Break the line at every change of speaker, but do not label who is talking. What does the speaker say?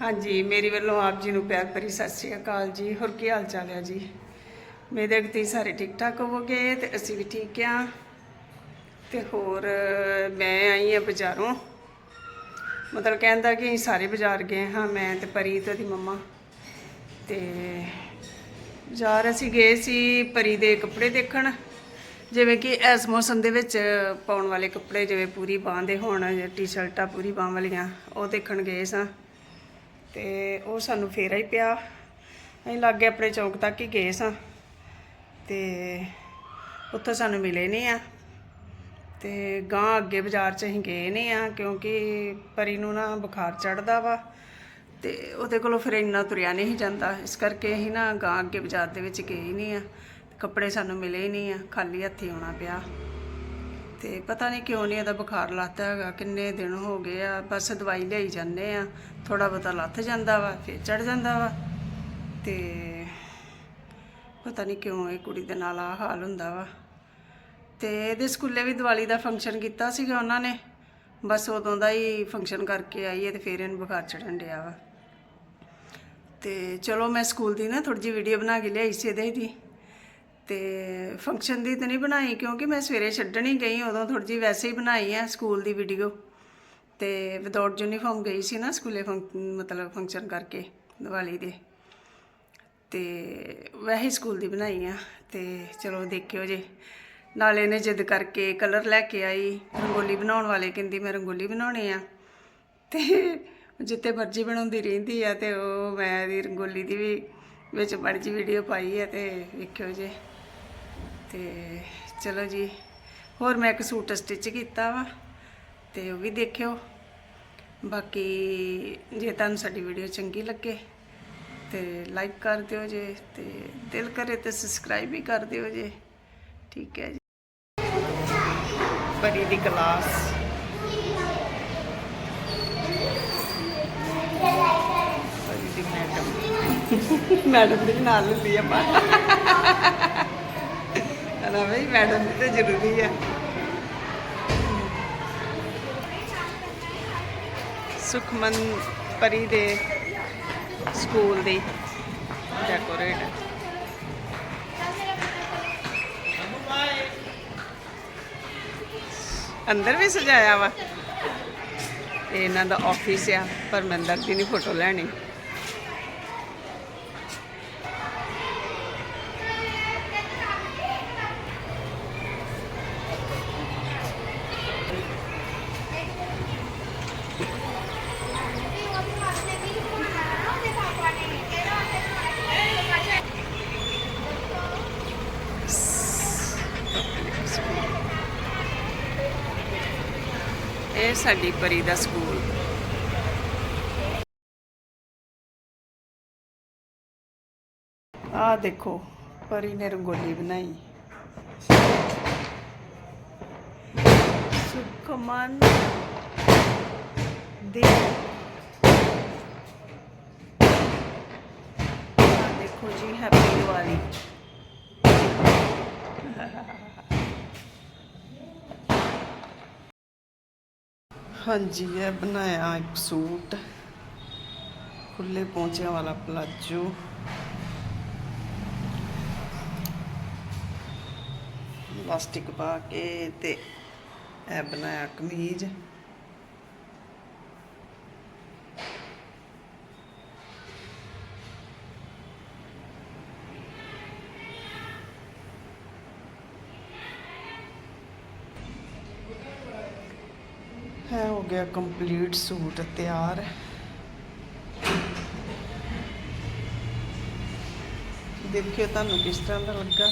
ਹਾਂਜੀ, ਮੇਰੀ ਵੱਲੋਂ ਆਪ ਜੀ ਨੂੰ ਪਿਆਰ ਭਰੀ ਸਤਿ ਸ਼੍ਰੀ ਅਕਾਲ ਜੀ। ਹੋਰ ਕੀ ਹਾਲ ਚਾਲ ਹੈ ਜੀ? ਮੇਰੇ ਅਗਤੀ ਸਾਰੇ ਠੀਕ ਠਾਕ ਹੋਵੋਗੇ ਤੇ ਅਸੀਂ ਵੀ ਠੀਕ ਆ। ਤੇ ਹੋਰ, ਮੈਂ ਆਈ ਆ ਬਾਜ਼ਾਰੋਂ। ਮਤਲਬ ਕਹਿੰਦਾ ਕਿ ਅਸੀਂ ਸਾਰੇ ਬਾਜ਼ਾਰ ਗਏ ਹਾਂ, ਮੈਂ ਤੇ ਪਰੀ ਤੇ ਉਹਦੀ ਮੰਮਾ। ਤੇ ਬਾਜ਼ਾਰ ਅਸੀਂ ਗਏ ਸੀ ਪਰੀ ਦੇ ਕੱਪੜੇ ਦੇਖਣ। ਜਿਵੇਂ ਕਿ ਇਸ ਮੌਸਮ ਦੇ ਵਿੱਚ ਪਾਉਣ ਵਾਲੇ ਕੱਪੜੇ ਜਿਵੇਂ ਪੂਰੀ ਬਾਂਹ ਦੇ ਹੋਣ ਟੀ-ਸ਼ਰਟਾਂ ਪੂਰੀ ਬਾਂਹ ਵਾਲੀਆਂ, ਉਹ ਦੇਖਣ ਗਏ ਸਾਂ। ਤੇ ਉਹ ਸਾਨੂੰ ਫੇਰਾ ਹੀ ਪਿਆ। ਅਸੀਂ ਲਾਗੇ ਆਪਣੇ ਚੌਂਕ ਤੱਕ ਹੀ ਗਏ ਸਾਂ ਤੇ ਉੱਥੋਂ ਸਾਨੂੰ ਮਿਲੇ ਨਹੀਂ ਆ। ਤੇ ਗਾਂ ਅੱਗੇ ਬਾਜ਼ਾਰ 'ਚ ਅਸੀਂ ਗਏ ਨਹੀਂ ਆ ਕਿਉਂਕਿ ਪਰੀ ਨੂੰ ਨਾ ਬੁਖਾਰ ਚੜਦਾ ਵਾ ਤੇ ਉਹਦੇ ਕੋਲੋਂ ਫਿਰ ਇੰਨਾ ਤੁਰਿਆ ਨਹੀਂ ਜਾਂਦਾ। ਇਸ ਕਰਕੇ ਅਸੀਂ ਨਾ ਗਾਂ ਅੱਗੇ ਬਾਜ਼ਾਰ ਦੇ ਵਿੱਚ ਗਏ ਹੀ ਨਹੀਂ ਆ। ਕੱਪੜੇ ਸਾਨੂੰ ਮਿਲੇ ਹੀ ਨਹੀਂ ਆ। ਖਾਲੀ ਹੱਥੀ ਆਉਣਾ ਪਿਆ। ਤੇ ਪਤਾ ਨਹੀਂ ਕਿਉਂ ਨਹੀਂ ਇਹਦਾ ਬੁਖਾਰ ਲੱਥਦਾ ਹੈਗਾ, ਕਿੰਨੇ ਦਿਨ ਹੋ ਗਏ ਆ, ਬਸ ਦਵਾਈ ਲਿਆਈ ਜਾਂਦੇ ਆ ਥੋੜਾ ਬਹੁਤਾ ਲੱਥ ਜਾਂਦਾ ਵਾ, ਫਿਰ ਚੜ ਜਾਂਦਾ ਵਾ, ਤੇ ਪਤਾ ਨਹੀਂ ਕਿਉਂ ਇਹ ਕੁੜੀ ਦੇ ਨਾਲ ਆ ਹਾਲ ਹੁੰਦਾ ਵਾ। ਤੇ ਇਹਦੇ ਸਕੂਲੇ ਵੀ ਦੀਵਾਲੀ ਦਾ ਫੰਕਸ਼ਨ ਕੀਤਾ ਸੀਗਾ ਉਹਨਾਂ ਨੇ, ਬਸ ਉਦੋਂ ਦਾ ਹੀ ਫੰਕਸ਼ਨ ਕਰਕੇ ਆਈ ਹੈ ਤੇ ਫਿਰ ਇਹਨੂੰ ਬੁਖਾਰ ਚੜਨ ਡਿਆ ਵਾ। ਤੇ ਚਲੋ ਮੈਂ ਸਕੂਲ ਦੀ ਨਾ ਥੋੜੀ ਜਿਹੀ ਵੀਡੀਓ ਬਣਾ ਕੇ ਲਿਆਈ ਸੀ ਇਹਦੇ ਦੀ। ਤੇ ਫੰਕਸ਼ਨ ਦੀ ਤਾਂ ਨਹੀਂ ਬਣਾਈ, ਕਿਉਂਕਿ ਮੈਂ ਸਵੇਰੇ ਛੱਡਣ ਹੀ ਗਈ, ਉਦੋਂ ਥੋੜੀ ਜਿਹੀ ਵੈਸੇ ਹੀ ਬਣਾਈ ਆ ਸਕੂਲ ਦੀ ਵੀਡੀਓ ਤੇ ਵਿਦਆਊਟ ਯੂਨੀਫਾਰਮ ਗਈ ਸੀ ਨਾ ਸਕੂਲੇ ਫੰਕ- ਮਤਲਬ ਫੰਕਸ਼ਨ ਕਰਕੇ, ਦੀਵਾਲੀ ਦੇ। ਤੇ ਵੈਸੇ ਸਕੂਲ ਦੀ ਬਣਾਈ ਆ, ਤੇ ਚਲੋ ਦੇਖਿਓ ਜੇ। ਨਾਲੇ ਇਹਨੇ ਜਿੱਦ ਕਰਕੇ ਕਲਰ ਲੈ ਕੇ ਆਈ, ਰੰਗੋਲੀ ਬਣਾਉਣ ਵਾਲੇ, ਕਹਿੰਦੀ ਮੈਂ ਰੰਗੋਲੀ ਬਣਾਉਣੀ ਆ। ਤੇ ਜਿੱਤੇ ਮਰਜ਼ੀ ਬਣਾਉਂਦੀ ਰਹਿੰਦੀ ਆ, ਤੇ ਉਹ ਮੈਂ ਇਹਦੀ ਰੰਗੋਲੀ ਦੀ ਵੀ ਵਿੱਚ ਬੜੀ ਜੀ ਵੀਡੀਓ ਪਾਈ ਹੈ ਤੇ ਵੇਖਿਓ ਜੇ। ਤੇ ਚਲੋ ਜੀ ਹੋਰ ਮੈਂ ਇੱਕ ਸੂਟ ਸਟਿਚ ਕੀਤਾ ਵਾ ਤੇ ਉਹ ਵੀ ਦੇਖਿਓ। ਬਾਕੀ ਜੇ ਤੁਹਾਨੂੰ ਸਾਡੀ ਵੀਡੀਓ ਚੰਗੀ ਲੱਗੇ ਤੇ ਲਾਈਕ ਕਰ ਦਿਓ ਜੇ ਤੇ ਦਿਲ ਕਰੇ ਤੇ ਸਬਸਕ੍ਰਾਈਬ ਵੀ ਕਰ ਦਿਓ ਜੇ। ਠੀਕ ਹੈ ਜੀ। ਪਰੀ ਦੀ ਕਲਾਸ। ਮੈਡਮ ਮੈਡਮ ਦੇ ਨਾਲ ਹੁੰਦੀ ਆ ਬਾਤ ਨਾ ਬਈ ਮੈਡਮ ਦੀ ਤੇ ਜ਼ਰੂਰੀ ਹੈ ਸੁਖਮਨ ਪਰੀ ਦੇ ਸਕੂਲ ਦੀ ਡੈਕੋਰੇਟ ਅੰਦਰ ਵੀ ਸਜਾਇਆ ਵਾ। ਇਹ ਇਹਨਾਂ ਦਾ ਆਫਿਸ ਆ ਪਰ ਪਰਮੰਦਰ ਦੀ ਨਹੀਂ ਫੋਟੋ ਲੈਣੀ। ਇਹ ਸਾਡੀ ਪਰੀ ਦਾ ਸਕੂਲ। ਆ ਦੇਖੋ, ਪਰੀ ਨੇ ਰੰਗੋਲੀ ਬਣਾਈ। ਸੁਖਮਨ ਦੇ। ਆ ਦੇਖੋ ਜੀ ਹੈਪੀ ਦੀਵਾਲੀ। ਹਾਂਜੀ, ਇਹ ਬਣਾਇਆ ਇੱਕ ਸੂਟ। ਖੁੱਲੇ ਪੌਂਚਿਆਂ ਵਾਲਾ ਪਲਾਜੋ। ਲਾਸਟਿਕ ਪਾ ਕੇ ਤੇ ਇਹ ਬਣਾਇਆ ਕਮੀਜ਼। ਹੈ ਹੋ ਗਿਆ ਕੰਪਲੀਟ ਸੂਟ ਤਿਆਰ। ਦੇਖਿਓ ਤੁਹਾਨੂੰ ਕਿਸ ਤਰ੍ਹਾਂ ਦਾ ਲੱਗਾ।